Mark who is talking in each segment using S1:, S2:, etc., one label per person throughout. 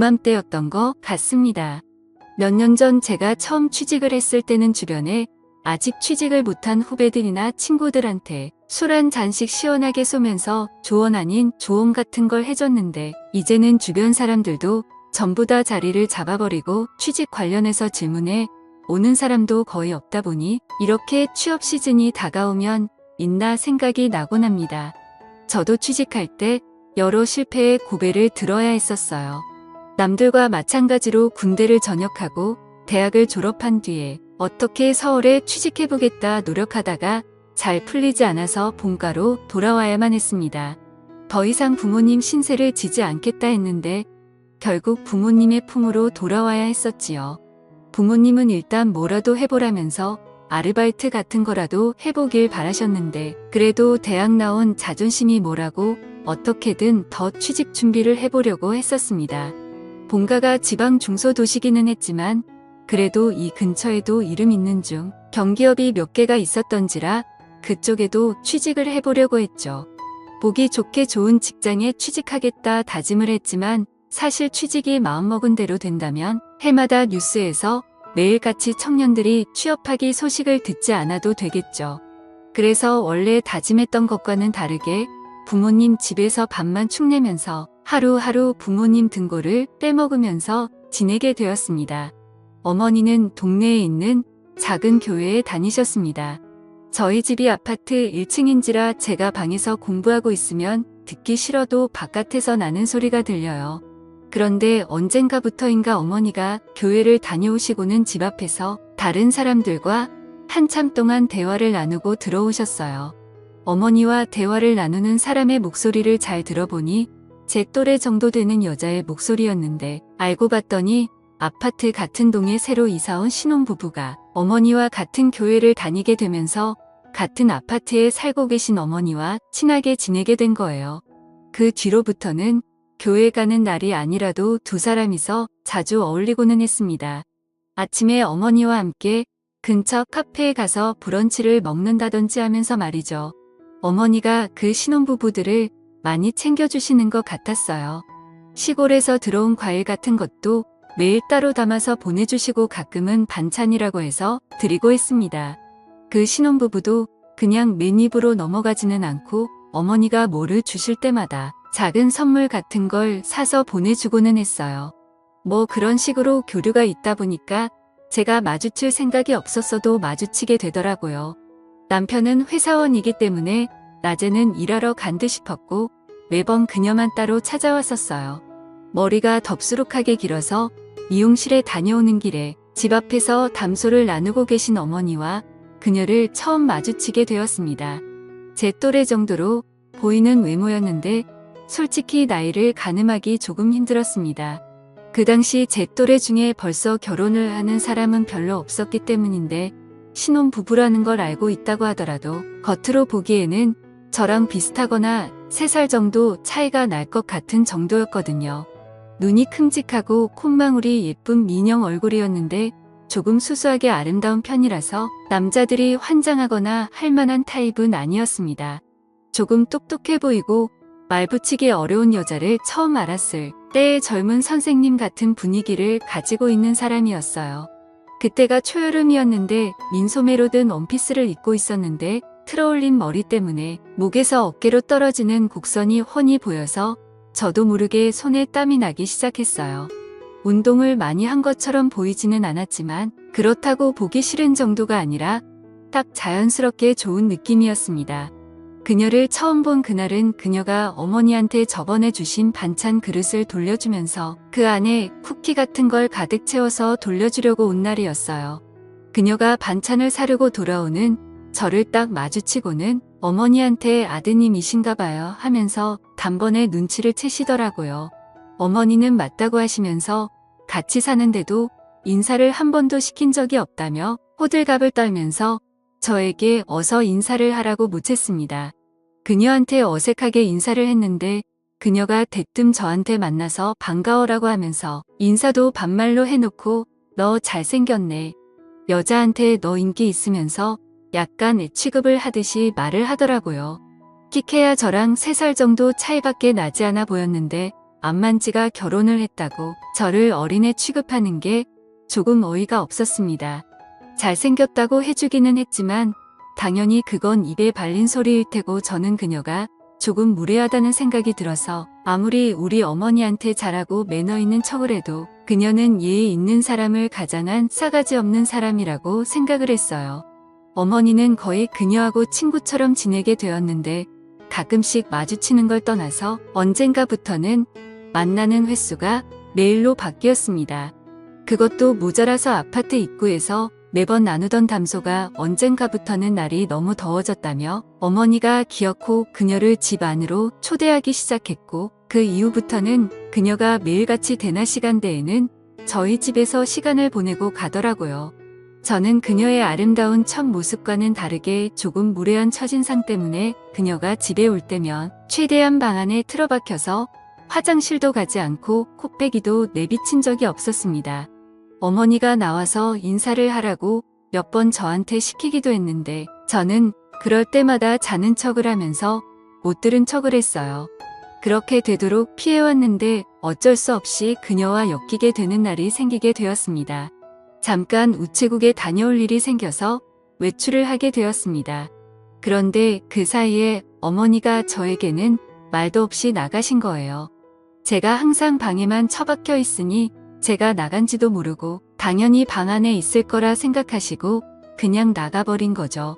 S1: 이맘때였던 것 같습니다. 몇 년 전 제가 처음 취직을 했을 때는 주변에 아직 취직을 못한 후배들이나 친구들한테 술 한 잔씩 시원하게 쏘면서 조언 아닌 조언 같은 걸 해줬는데 이제는 주변 사람들도 전부 다 자리를 잡아버리고 취직 관련해서 질문해 오는 사람도 거의 없다 보니 이렇게 취업 시즌이 다가오면 있나 생각이 나곤 합니다. 저도 취직할 때 여러 실패의 고배를 들어야 했었어요. 남들과 마찬가지로 군대를 전역하고 대학을 졸업한 뒤에 어떻게 서울에 취직해보겠다 노력하다가 잘 풀리지 않아서 본가로 돌아와야만 했습니다. 더 이상 부모님 신세를 지지 않겠다 했는데 결국 부모님의 품으로 돌아와야 했었지요. 부모님은 일단 뭐라도 해보라면서 아르바이트 같은 거라도 해보길 바라셨는데 그래도 대학 나온 자존심이 뭐라고 어떻게든 더 취직 준비를 해보려고 했었습니다. 본가가 지방 중소도시기는 했지만 그래도 이 근처에도 이름 있는 중 경기업이 몇 개가 있었던지라 그쪽에도 취직을 해보려고 했죠. 보기 좋게 좋은 직장에 취직하겠다 다짐을 했지만 사실 취직이 마음먹은 대로 된다면 해마다 뉴스에서 매일같이 청년들이 취업하기 소식을 듣지 않아도 되겠죠. 그래서 원래 다짐했던 것과는 다르게 부모님 집에서 밥만 축내면서 하루하루 부모님 등골을 빼먹으면서 지내게 되었습니다. 어머니는 동네에 있는 작은 교회에 다니셨습니다. 저희 집이 아파트 1층인지라 제가 방에서 공부하고 있으면 듣기 싫어도 바깥에서 나는 소리가 들려요. 그런데 언젠가부터인가 어머니가 교회를 다녀오시고는 집 앞에서 다른 사람들과 한참 동안 대화를 나누고 들어오셨어요. 어머니와 대화를 나누는 사람의 목소리를 잘 들어보니 제 또래 정도 되는 여자의 목소리였는데 알고 봤더니 아파트 같은 동에 새로 이사온 신혼부부가 어머니와 같은 교회를 다니게 되면서 같은 아파트에 살고 계신 어머니와 친하게 지내게 된 거예요. 그 뒤로부터는 교회 가는 날이 아니라도 두 사람이서 자주 어울리고는 했습니다. 아침에 어머니와 함께 근처 카페에 가서 브런치를 먹는다든지 하면서 말이죠. 어머니가 그 신혼부부들을 많이 챙겨주시는 것 같았어요. 시골에서 들어온 과일 같은 것도 매일 따로 담아서 보내주시고 가끔은 반찬이라고 해서 드리고 했습니다. 그 신혼부부도 그냥 맨입으로 넘어가지는 않고 어머니가 뭐를 주실 때마다 작은 선물 같은 걸 사서 보내주고는 했어요. 뭐 그런 식으로 교류가 있다 보니까 제가 마주칠 생각이 없었어도 마주치게 되더라고요. 남편은 회사원이기 때문에 낮에는 일하러 간 듯 싶었고 매번 그녀만 따로 찾아왔었어요. 머리가 덥수룩하게 길어서 미용실에 다녀오는 길에 집 앞에서 담소를 나누고 계신 어머니와 그녀를 처음 마주치게 되었습니다. 제 또래 정도로 보이는 외모였는데 솔직히 나이를 가늠하기 조금 힘들었습니다. 그 당시 제 또래 중에 벌써 결혼을 하는 사람은 별로 없었기 때문인데 신혼 부부라는 걸 알고 있다고 하더라도 겉으로 보기에는 저랑 비슷하거나 3살 정도 차이가 날 것 같은 정도였거든요. 눈이 큼직하고 콧망울이 예쁜 민영 얼굴이었는데 조금 수수하게 아름다운 편이라서 남자들이 환장하거나 할 만한 타입은 아니었습니다. 조금 똑똑해 보이고 말 붙이기 어려운 여자를 처음 알았을 때의 젊은 선생님 같은 분위기를 가지고 있는 사람이었어요. 그때가 초여름이었는데 민소매로 든 원피스를 입고 있었는데 틀어올린 머리 때문에 목에서 어깨로 떨어지는 곡선이 훤히 보여서 저도 모르게 손에 땀이 나기 시작했어요. 운동을 많이 한 것처럼 보이지는 않았지만 그렇다고 보기 싫은 정도가 아니라 딱 자연스럽게 좋은 느낌이었습니다. 그녀를 처음 본 그날은 그녀가 어머니한테 저번에 주신 반찬 그릇을 돌려주면서 그 안에 쿠키 같은 걸 가득 채워서 돌려주려고 온 날이었어요. 그녀가 반찬을 사려고 돌아오는 저를 딱 마주치고는 어머니한테 아드님이신가 봐요 하면서 단번에 눈치를 채시더라고요. 어머니는 맞다고 하시면서 같이 사는데도 인사를 한 번도 시킨 적이 없다며 호들갑을 떨면서 저에게 어서 인사를 하라고 묻혔습니다. 그녀한테 어색하게 인사를 했는데 그녀가 대뜸 저한테 만나서 반가워라고 하면서 인사도 반말로 해놓고 너 잘생겼네. 여자한테 너 인기 있으면서 약간 취급을 하듯이 말을 하더라고요. 키케야 저랑 3살 정도 차이밖에 나지 않아 보였는데 암만지가 결혼을 했다고 저를 어린애 취급하는 게 조금 어이가 없었습니다. 잘생겼다고 해주기는 했지만 당연히 그건 입에 발린 소리일 테고 저는 그녀가 조금 무례하다는 생각이 들어서 아무리 우리 어머니한테 잘하고 매너 있는 척을 해도 그녀는 예의 있는 사람을 가장한 싸가지 없는 사람이라고 생각을 했어요. 어머니는 거의 그녀하고 친구처럼 지내게 되었는데 가끔씩 마주치는 걸 떠나서 언젠가부터는 만나는 횟수가 매일로 바뀌었습니다. 그것도 모자라서 아파트 입구에서 매번 나누던 담소가 언젠가부터는 날이 너무 더워졌다며 어머니가 기어코 그녀를 집 안으로 초대하기 시작했고 그 이후부터는 그녀가 매일같이 대낮 시간대에는 저희 집에서 시간을 보내고 가더라고요. 저는 그녀의 아름다운 첫 모습과는 다르게 조금 무례한 첫인상 때문에 그녀가 집에 올 때면 최대한 방 안에 틀어박혀서 화장실도 가지 않고 코빼기도 내비친 적이 없었습니다. 어머니가 나와서 인사를 하라고 몇 번 저한테 시키기도 했는데 저는 그럴 때마다 자는 척을 하면서 못 들은 척을 했어요. 그렇게 되도록 피해왔는데 어쩔 수 없이 그녀와 엮이게 되는 날이 생기게 되었습니다. 잠깐 우체국에 다녀올 일이 생겨서 외출을 하게 되었습니다. 그런데 그 사이에 어머니가 저에게는 말도 없이 나가신 거예요. 제가 항상 방에만 처박혀 있으니 제가 나간지도 모르고 당연히 방 안에 있을 거라 생각하시고 그냥 나가버린 거죠.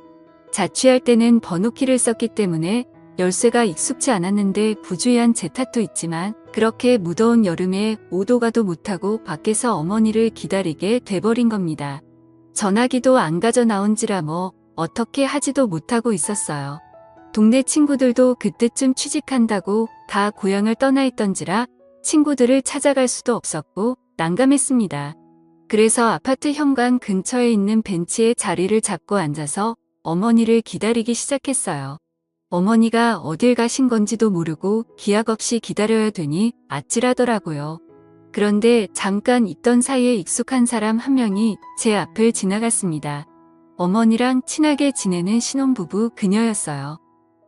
S1: 자취할 때는 번호키를 썼기 때문에 열쇠가 익숙치 않았는데 부주의한 제 탓도 있지만 그렇게 무더운 여름에 오도 가도 못하고 밖에서 어머니를 기다리게 돼버린 겁니다. 전화기도 안 가져 나온지라 뭐 어떻게 하지도 못하고 있었어요. 동네 친구들도 그때쯤 취직한다고 다 고향을 떠나 있던지라 친구들을 찾아갈 수도 없었고 난감했습니다. 그래서 아파트 현관 근처에 있는 벤치에 자리를 잡고 앉아서 어머니를 기다리기 시작했어요. 어머니가 어딜 가신 건지도 모르고 기약 없이 기다려야 되니 아찔하더라고요. 그런데 잠깐 있던 사이에 익숙한 사람 한 명이 제 앞을 지나갔습니다. 어머니랑 친하게 지내는 신혼부부 그녀였어요.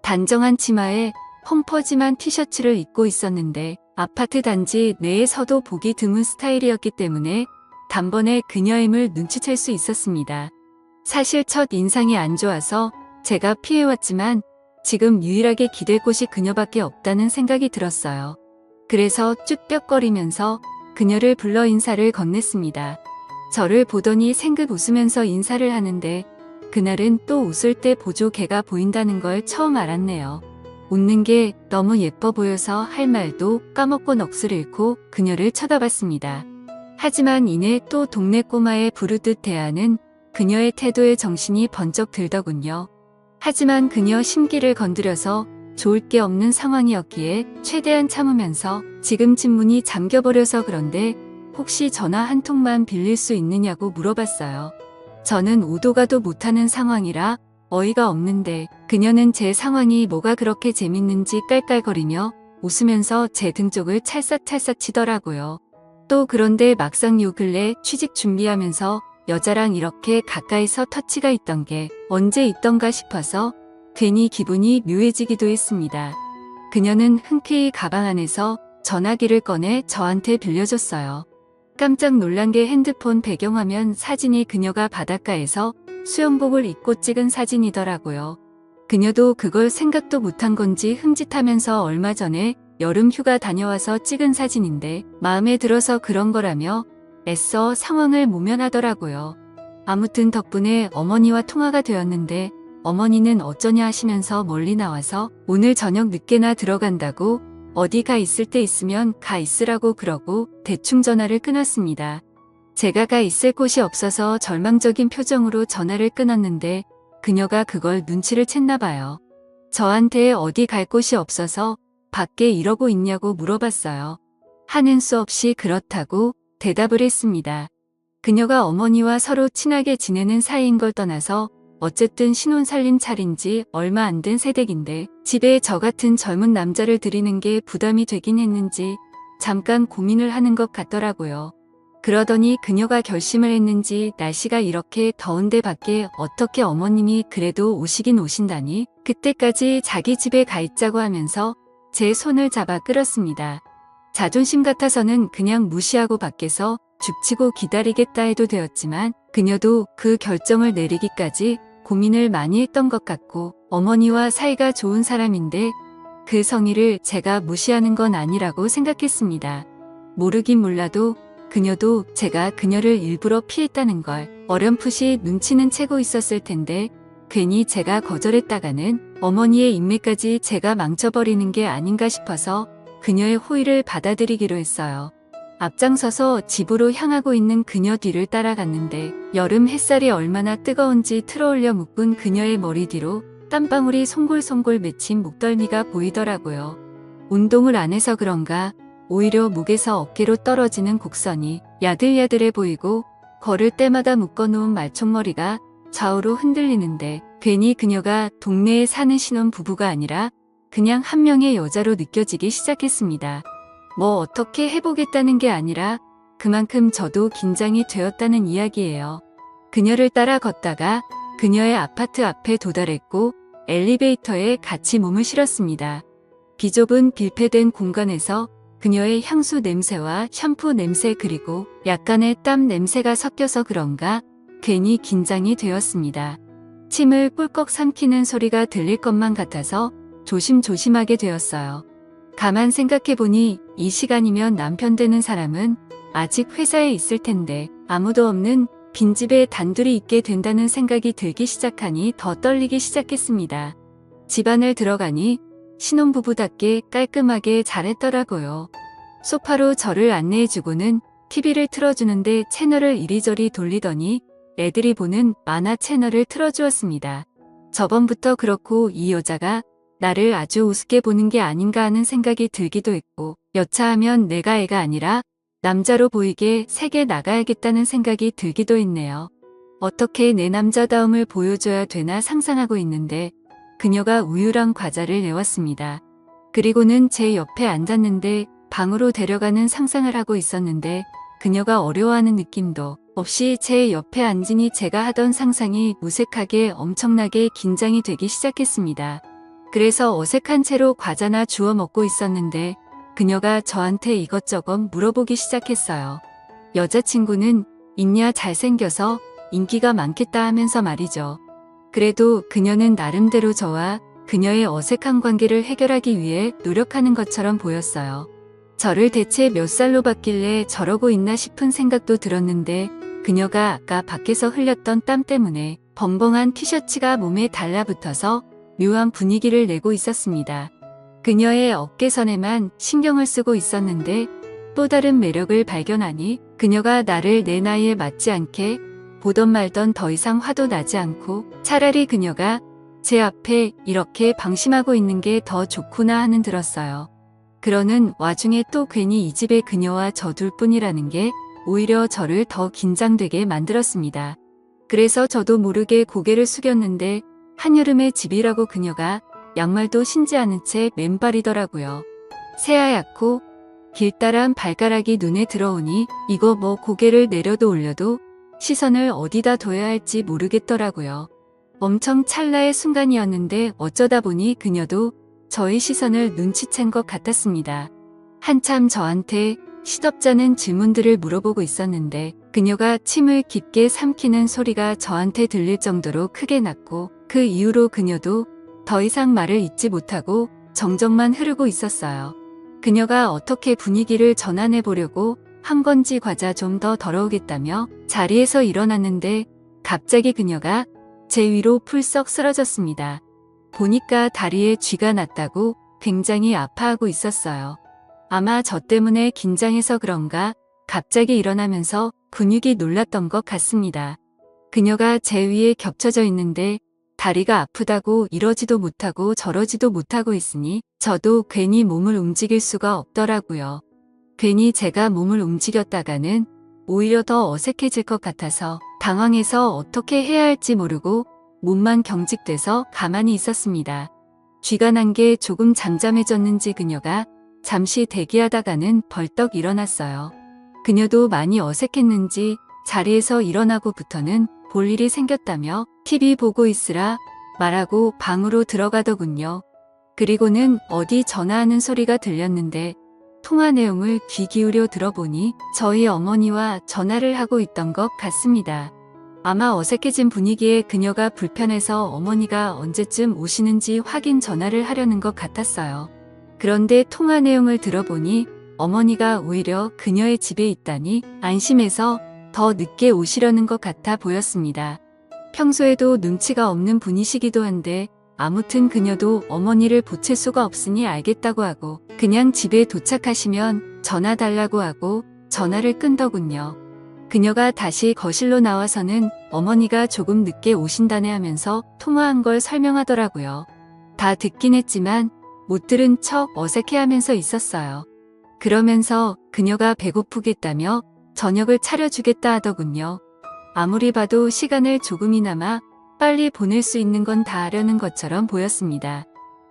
S1: 단정한 치마에 펑퍼짐한 티셔츠를 입고 있었는데 아파트 단지 내에서도 보기 드문 스타일이었기 때문에 단번에 그녀임을 눈치챌 수 있었습니다. 사실 첫 인상이 안 좋아서 제가 피해왔지만 지금 유일하게 기댈 곳이 그녀밖에 없다는 생각이 들었어요. 그래서 쭈뼛거리면서 그녀를 불러 인사를 건넸습니다. 저를 보더니 생긋 웃으면서 인사를 하는데 그날은 또 웃을 때 보조 개가 보인다는 걸 처음 알았네요. 웃는 게 너무 예뻐 보여서 할 말도 까먹고 넋을 잃고 그녀를 쳐다봤습니다. 하지만 이내 또 동네 꼬마의 부르듯 대하는 그녀의 태도에 정신이 번쩍 들더군요. 하지만 그녀 심기를 건드려서 좋을 게 없는 상황이었기에 최대한 참으면서 지금 집문이 잠겨버려서 그런데 혹시 전화 한 통만 빌릴 수 있느냐고 물어봤어요. 저는 오도가도 못하는 상황이라 어이가 없는데 그녀는 제 상황이 뭐가 그렇게 재밌는지 깔깔거리며 웃으면서 제 등 쪽을 찰싹찰싹 치더라고요. 또 그런데 막상 요 근래 취직 준비하면서 여자랑 이렇게 가까이서 터치가 있던 게 언제 있던가 싶어서 괜히 기분이 묘해지기도 했습니다. 그녀는 흔쾌히 가방 안에서 전화기를 꺼내 저한테 빌려줬어요. 깜짝 놀란 게 핸드폰 배경화면 사진이 그녀가 바닷가에서 수영복을 입고 찍은 사진이더라고요. 그녀도 그걸 생각도 못한 건지 흠짓하면서 얼마 전에 여름 휴가 다녀와서 찍은 사진인데 마음에 들어서 그런 거라며 애써 상황을 모면하더라고요. 아무튼 덕분에 어머니와 통화가 되었는데 어머니는 어쩌냐 하시면서 멀리 나와서 오늘 저녁 늦게나 들어간다고 어디 가 있을 때 있으면 가 있으라고 그러고 대충 전화를 끊었습니다. 제가 가 있을 곳이 없어서 절망적인 표정으로 전화를 끊었는데 그녀가 그걸 눈치를 챘나 봐요. 저한테 어디 갈 곳이 없어서 밖에 이러고 있냐고 물어봤어요. 하는 수 없이 그렇다고 대답을 했습니다. 그녀가 어머니와 서로 친하게 지내는 사이인 걸 떠나서 어쨌든 신혼 살림 차린지 얼마 안 된 새댁인데 집에 저 같은 젊은 남자를 들이는 게 부담이 되긴 했는지 잠깐 고민을 하는 것 같더라고요. 그러더니 그녀가 결심을 했는지 날씨가 이렇게 더운데 밖에 어떻게 어머님이 그래도 오시긴 오신다니 그때까지 자기 집에 가 있자고 하면서 제 손을 잡아 끌었습니다. 자존심 같아서는 그냥 무시하고 밖에서 죽치고 기다리겠다 해도 되었지만 그녀도 그 결정을 내리기까지 고민을 많이 했던 것 같고 어머니와 사이가 좋은 사람인데 그 성의를 제가 무시하는 건 아니라고 생각했습니다. 모르긴 몰라도 그녀도 제가 그녀를 일부러 피했다는 걸 어렴풋이 눈치는 채고 있었을 텐데 괜히 제가 거절했다가는 어머니의 인맥까지 제가 망쳐버리는 게 아닌가 싶어서 그녀의 호의를 받아들이기로 했어요. 앞장서서 집으로 향하고 있는 그녀 뒤를 따라갔는데 여름 햇살이 얼마나 뜨거운지 틀어올려 묶은 그녀의 머리 뒤로 땀방울이 송골송골 맺힌 목덜미가 보이더라고요. 운동을 안 해서 그런가 오히려 목에서 어깨로 떨어지는 곡선이 야들야들해 보이고 걸을 때마다 묶어놓은 말총머리가 좌우로 흔들리는데 괜히 그녀가 동네에 사는 신혼 부부가 아니라 그냥 한 명의 여자로 느껴지기 시작했습니다. 뭐 어떻게 해보겠다는 게 아니라 그만큼 저도 긴장이 되었다는 이야기예요. 그녀를 따라 걷다가 그녀의 아파트 앞에 도달했고 엘리베이터에 같이 몸을 실었습니다. 비좁은 빌폐된 공간에서 그녀의 향수 냄새와 샴푸 냄새 그리고 약간의 땀 냄새가 섞여서 그런가 괜히 긴장이 되었습니다. 침을 꿀꺽 삼키는 소리가 들릴 것만 같아서 조심조심하게 되었어요. 가만 생각해보니 이 시간이면 남편 되는 사람은 아직 회사에 있을 텐데 아무도 없는 빈집에 단둘이 있게 된다는 생각이 들기 시작하니 더 떨리기 시작했습니다. 집안을 들어가니 신혼부부답게 깔끔하게 잘했더라고요. 소파로 저를 안내해주고는 TV를 틀어주는데 채널을 이리저리 돌리더니 애들이 보는 만화 채널을 틀어주었습니다. 저번부터 그렇고 이 여자가 나를 아주 우습게 보는 게 아닌가 하는 생각이 들기도 했고 여차하면 내가 애가 아니라 남자로 보이게 세게 나가야겠다는 생각이 들기도 했네요. 어떻게 내 남자다움을 보여줘야 되나 상상하고 있는데 그녀가 우유랑 과자를 내왔습니다. 그리고는 제 옆에 앉았는데 방으로 데려가는 상상을 하고 있었는데 그녀가 어려워하는 느낌도 없이 제 옆에 앉으니 제가 하던 상상이 무색하게 엄청나게 긴장이 되기 시작했습니다. 그래서 어색한 채로 과자나 주워 먹고 있었는데 그녀가 저한테 이것저것 물어보기 시작했어요. 여자친구는 있냐 잘생겨서 인기가 많겠다 하면서 말이죠. 그래도 그녀는 나름대로 저와 그녀의 어색한 관계를 해결하기 위해 노력하는 것처럼 보였어요. 저를 대체 몇 살로 봤길래 저러고 있나 싶은 생각도 들었는데 그녀가 아까 밖에서 흘렸던 땀 때문에 벙벙한 티셔츠가 몸에 달라붙어서 묘한 분위기를 내고 있었습니다. 그녀의 어깨선에만 신경을 쓰고 있었는데 또 다른 매력을 발견하니 그녀가 나를 내 나이에 맞지 않게 보던 말던 더 이상 화도 나지 않고 차라리 그녀가 제 앞에 이렇게 방심하고 있는 게 더 좋구나 하는 들었어요. 그러는 와중에 또 괜히 이 집에 그녀와 저 둘뿐이라는 게 오히려 저를 더 긴장되게 만들었습니다. 그래서 저도 모르게 고개를 숙였는데 한여름의 집이라고 그녀가 양말도 신지 않은 채 맨발이더라고요. 새하얗고 길다란 발가락이 눈에 들어오니 이거 뭐 고개를 내려도 올려도 시선을 어디다 둬야 할지 모르겠더라고요. 엄청 찰나의 순간이었는데 어쩌다 보니 그녀도 저의 시선을 눈치챈 것 같았습니다. 한참 저한테 시덥잖은 질문들을 물어보고 있었는데 그녀가 침을 깊게 삼키는 소리가 저한테 들릴 정도로 크게 났고 그 이후로 그녀도 더 이상 말을 잇지 못하고 정적만 흐르고 있었어요. 그녀가 어떻게 분위기를 전환해 보려고 한 건지 과자 좀 더 더러우겠다며 자리에서 일어났는데 갑자기 그녀가 제 위로 풀썩 쓰러졌습니다. 보니까 다리에 쥐가 났다고 굉장히 아파하고 있었어요. 아마 저 때문에 긴장해서 그런가 갑자기 일어나면서 근육이 놀랐던 것 같습니다. 그녀가 제 위에 겹쳐져 있는데 다리가 아프다고 이러지도 못하고 저러지도 못하고 있으니 저도 괜히 몸을 움직일 수가 없더라고요. 괜히 제가 몸을 움직였다가는 오히려 더 어색해질 것 같아서 당황해서 어떻게 해야 할지 모르고 몸만 경직돼서 가만히 있었습니다. 쥐가 난 게 조금 잠잠해졌는지 그녀가 잠시 대기하다가는 벌떡 일어났어요. 그녀도 많이 어색했는지 자리에서 일어나고부터는 볼 일이 생겼다며 TV 보고 있으라 말하고 방으로 들어가더군요. 그리고는 어디 전화하는 소리가 들렸는데 통화 내용을 귀 기울여 들어보니 저희 어머니와 전화를 하고 있던 것 같습니다. 아마 어색해진 분위기에 그녀가 불편해서 어머니가 언제쯤 오시는지 확인 전화를 하려는 것 같았어요. 그런데 통화 내용을 들어보니 어머니가 오히려 그녀의 집에 있다니 안심해서 더 늦게 오시려는 것 같아 보였습니다. 평소에도 눈치가 없는 분이시기도 한데 아무튼 그녀도 어머니를 보챌 수가 없으니 알겠다고 하고 그냥 집에 도착하시면 전화 달라고 하고 전화를 끈더군요. 그녀가 다시 거실로 나와서는 어머니가 조금 늦게 오신다네 하면서 통화한 걸 설명하더라고요. 다 듣긴 했지만 못 들은 척 어색해 하면서 있었어요. 그러면서 그녀가 배고프겠다며 저녁을 차려주겠다 하더군요. 아무리 봐도 시간을 조금이나마 빨리 보낼 수 있는 건 다 하려는 것처럼 보였습니다.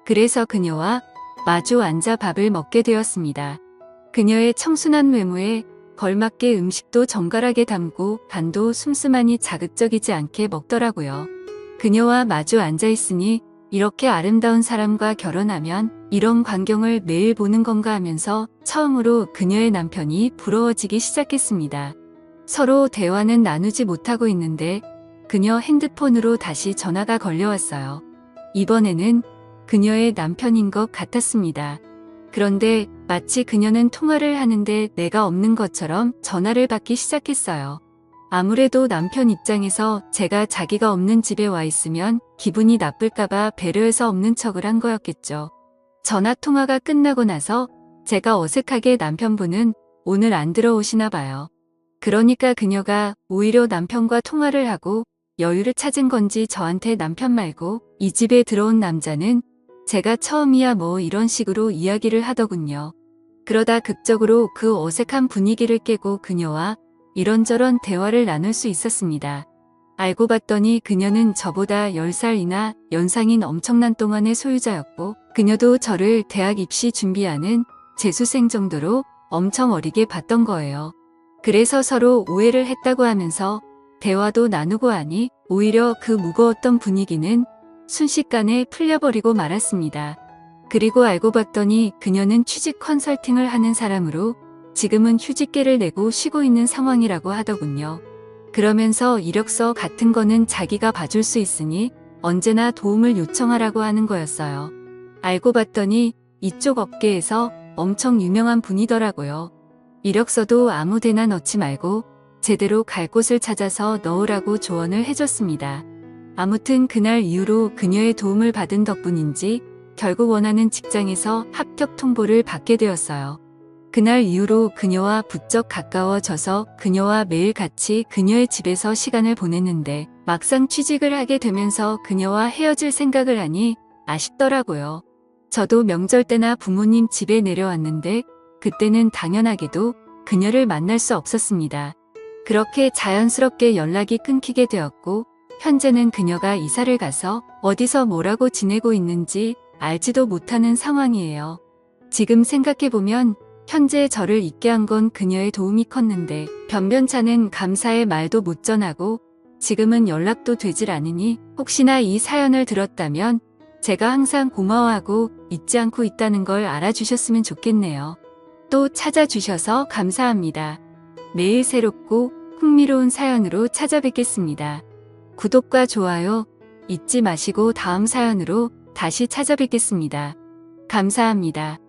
S1: 그래서 그녀와 마주 앉아 밥을 먹게 되었습니다. 그녀의 청순한 외모에 걸맞게 음식도 정갈하게 담고 간도 슴슴하니 자극적이지 않게 먹더라고요. 그녀와 마주 앉아 있으니 이렇게 아름다운 사람과 결혼하면 이런 광경을 매일 보는 건가 하면서 처음으로 그녀의 남편이 부러워지기 시작했습니다. 서로 대화는 나누지 못하고 있는데 그녀 핸드폰으로 다시 전화가 걸려왔어요. 이번에는 그녀의 남편인 것 같았습니다. 그런데 마치 그녀는 통화를 하는데 내가 없는 것처럼 전화를 받기 시작했어요. 아무래도 남편 입장에서 제가 자기가 없는 집에 와 있으면 기분이 나쁠까봐 배려해서 없는 척을 한 거였겠죠. 전화 통화가 끝나고 나서 제가 어색하게 남편분은 오늘 안 들어오시나 봐요. 그러니까 그녀가 오히려 남편과 통화를 하고 여유를 찾은 건지 저한테 남편 말고 이 집에 들어온 남자는 제가 처음이야 뭐 이런 식으로 이야기를 하더군요. 그러다 극적으로 그 어색한 분위기를 깨고 그녀와 이런저런 대화를 나눌 수 있었습니다. 알고 봤더니 그녀는 저보다 10살이나 연상인 엄청난 동안의 소유자였고 그녀도 저를 대학 입시 준비하는 재수생 정도로 엄청 어리게 봤던 거예요. 그래서 서로 오해를 했다고 하면서 대화도 나누고 하니 오히려 그 무거웠던 분위기는 순식간에 풀려버리고 말았습니다. 그리고 알고 봤더니 그녀는 취직 컨설팅을 하는 사람으로 지금은 휴직계를 내고 쉬고 있는 상황이라고 하더군요. 그러면서 이력서 같은 거는 자기가 봐줄 수 있으니 언제나 도움을 요청하라고 하는 거였어요. 알고 봤더니 이쪽 업계에서 엄청 유명한 분이더라고요. 이력서도 아무 데나 넣지 말고 제대로 갈 곳을 찾아서 넣으라고 조언을 해줬습니다. 아무튼 그날 이후로 그녀의 도움을 받은 덕분인지 결국 원하는 직장에서 합격 통보를 받게 되었어요. 그날 이후로 그녀와 부쩍 가까워져서 그녀와 매일 같이 그녀의 집에서 시간을 보냈는데 막상 취직을 하게 되면서 그녀와 헤어질 생각을 하니 아쉽더라고요. 저도 명절 때나 부모님 집에 내려왔는데 그때는 당연하게도 그녀를 만날 수 없었습니다. 그렇게 자연스럽게 연락이 끊기게 되었고 현재는 그녀가 이사를 가서 어디서 뭐라고 지내고 있는지 알지도 못하는 상황이에요. 지금 생각해보면 현재 저를 있게 한 건 그녀의 도움이 컸는데 변변찮은 감사의 말도 못 전하고 지금은 연락도 되질 않으니 혹시나 이 사연을 들었다면 제가 항상 고마워하고 잊지 않고 있다는 걸 알아주셨으면 좋겠네요. 또 찾아주셔서 감사합니다. 매일 새롭고 흥미로운 사연으로 찾아뵙겠습니다. 구독과 좋아요 잊지 마시고 다음 사연으로 다시 찾아뵙겠습니다. 감사합니다.